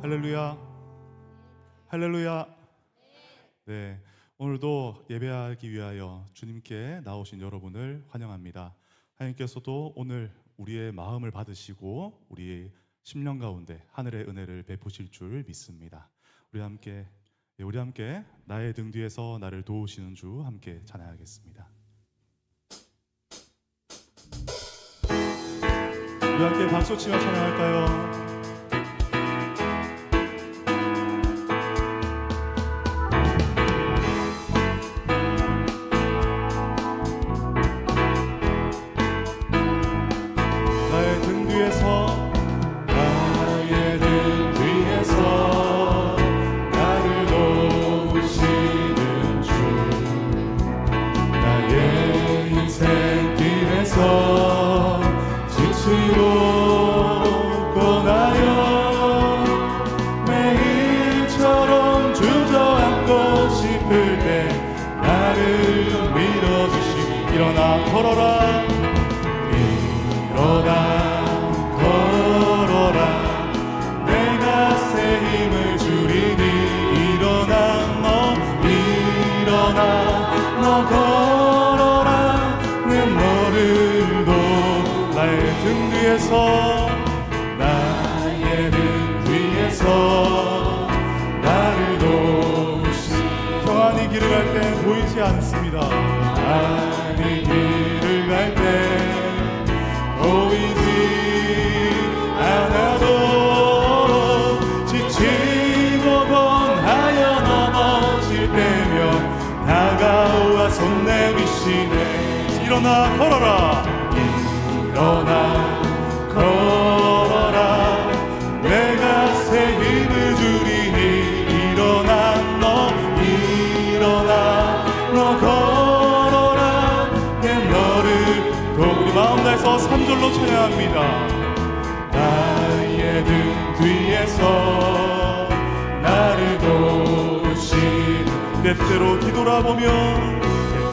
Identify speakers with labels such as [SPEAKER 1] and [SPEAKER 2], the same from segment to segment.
[SPEAKER 1] 할렐루야. 할렐루야. 네. 오늘도 예배하기 위하여 주님께 나오신 여러분을 환영합니다. 하나님께서도 오늘 우리의 마음을 받으시고 우리의 심령 가운데 하늘의 은혜를 베푸실 줄 믿습니다. 우리 함께 예, 우리 함께 나의 등 뒤에서 나를 도우시는 주 함께 찬양하겠습니다. 우리 함께 박수 치며 찬양할까요? 너 걸어라. 내 너를 도 나의 등 뒤에서 나의 등 뒤에서 손 내미시네. 일어나 걸어라. 일어나 걸어라. 내가 새 힘을 주리니 일어나 너 일어나 너 걸어라. 내 너를 도 우리 마음 다해서 3절로 찬양합니다. 나의 등 뒤에서 나를 도우신 때때로 뒤돌아보며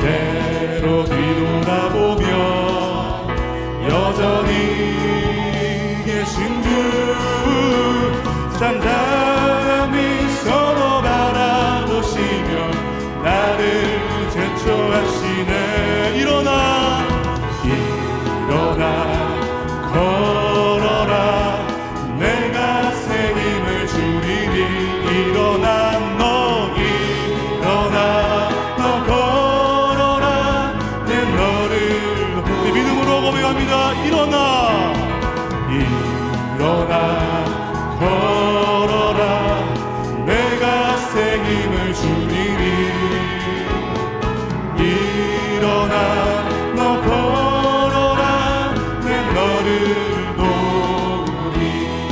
[SPEAKER 1] 때때로 뒤돌아보며 여전히 계신 주 단단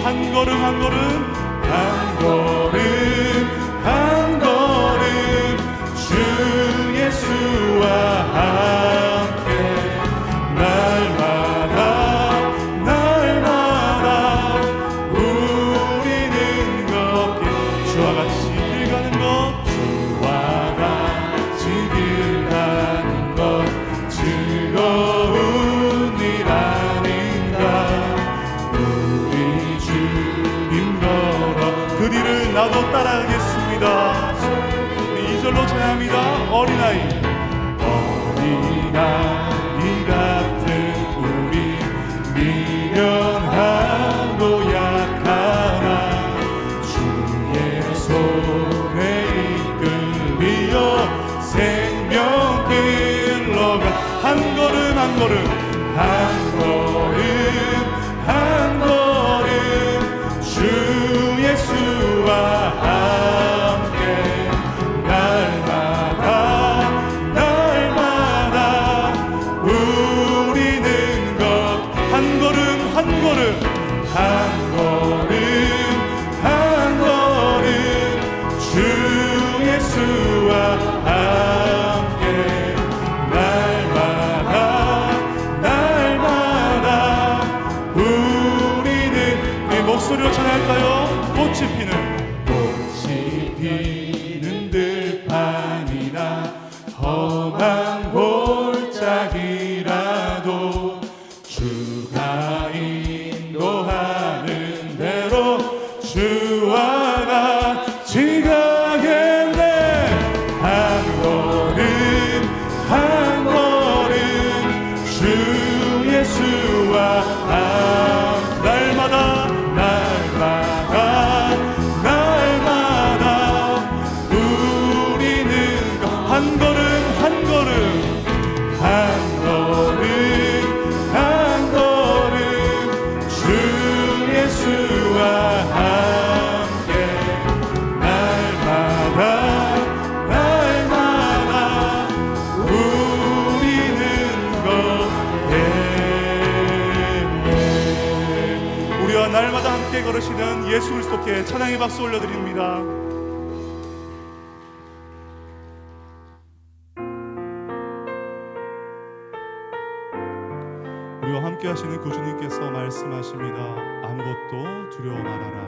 [SPEAKER 1] 한 걸음 한 걸음 한 걸음 걸음 한 걸음 걸으시는 예수 그리스도께 찬양의 박수 올려드립니다. 함께 하시는 구주님께서 말씀하십니다. 아무것도 두려워 말아라.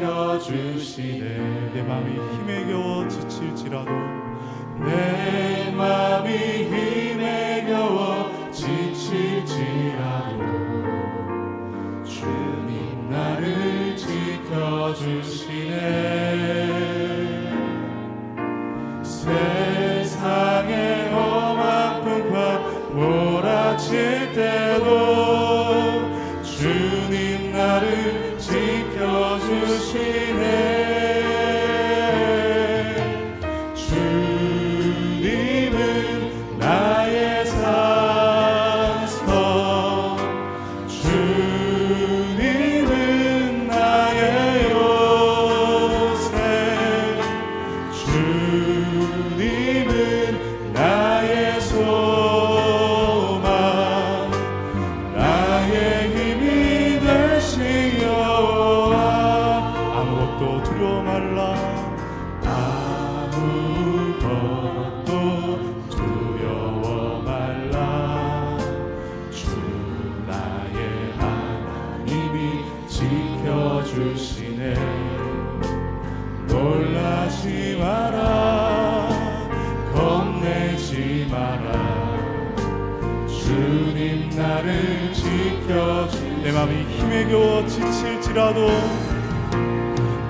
[SPEAKER 1] 지켜주시네. 내 맘이 힘에 겨워 지칠지라도 내 맘이 힘에 겨워 지칠지라도 주님 나를 지켜주시네. 세상의 풍파 몰아칠 때도 주님 나를 지 주님 나를 지켜주 내 맘이 힘에 겨워 지칠지라도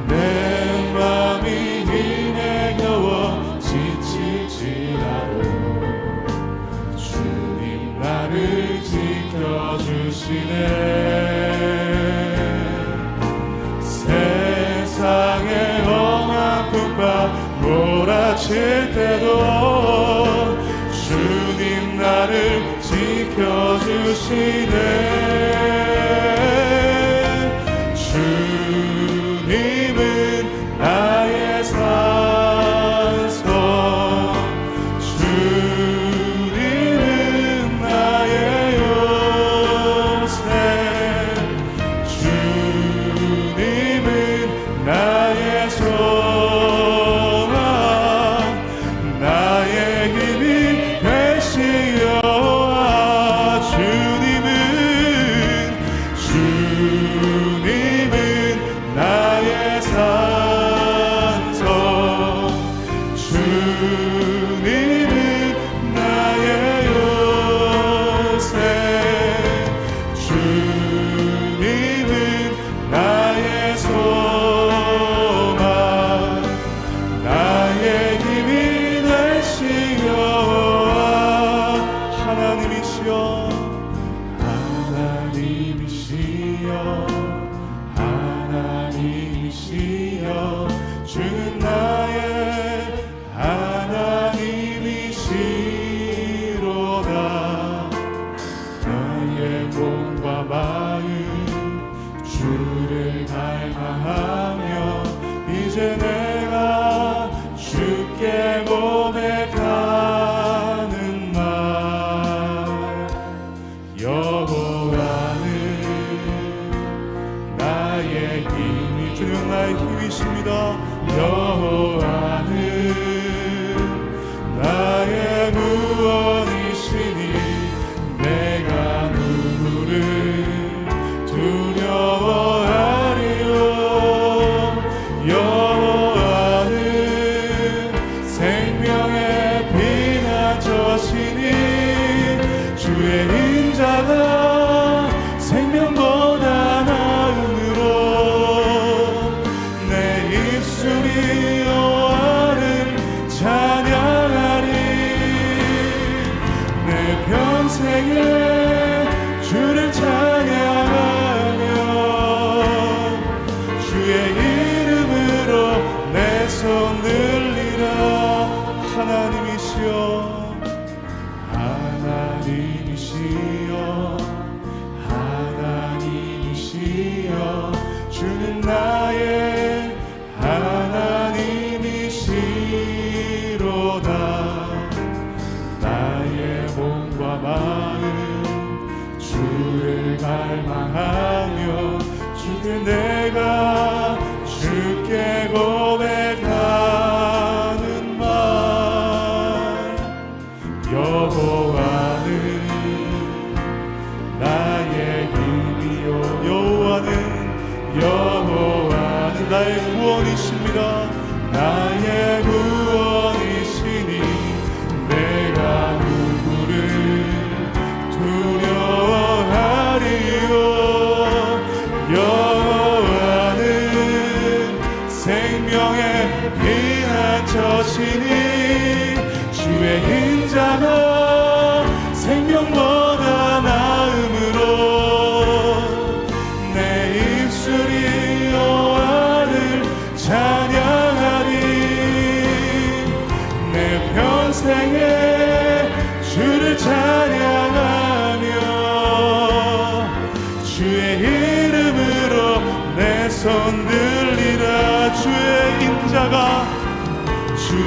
[SPEAKER 1] 내 맘이 힘에 겨워 지칠지라도 주님 나를 지켜주시네. 세상의 풍파 몰아칠 주시네 이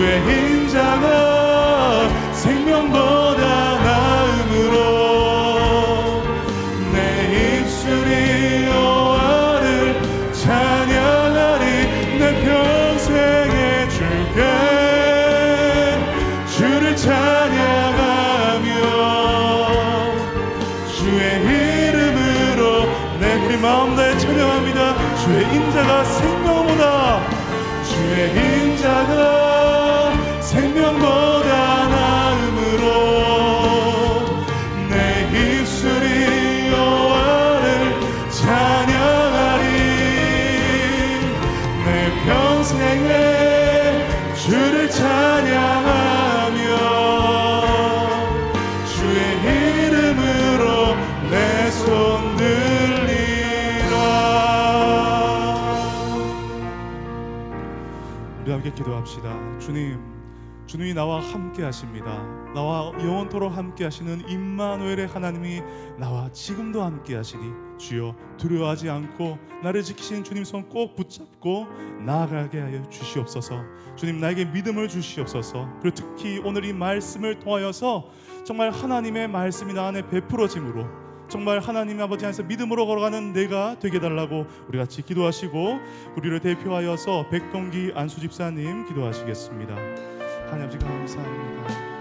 [SPEAKER 1] 주의 인자가 평생에 주를 찬양하며 주의 이름으로 내 손 들리라. 우리 함께 기도합시다. 주님 주님이 나와 함께 하십니다. 나와 영원토록 함께 하시는 임마누엘의 하나님이 나와 지금도 함께 하시니 주여 두려워하지 않고 나를 지키신 주님 손 꼭 붙잡고 나아가게 하여 주시옵소서 주님 나에게 믿음을 주시옵소서 그리고 특히 오늘 이 말씀을 통하여서 정말 하나님의 말씀이 나 안에 베풀어짐으로 정말 하나님 아버지 안에서 믿음으로 걸어가는 내가 되게 달라고 우리 같이 기도하시고 우리를 대표하여서 백동기 안수 집사님 기도하시겠습니다. 하나님 아버지 감사합니다.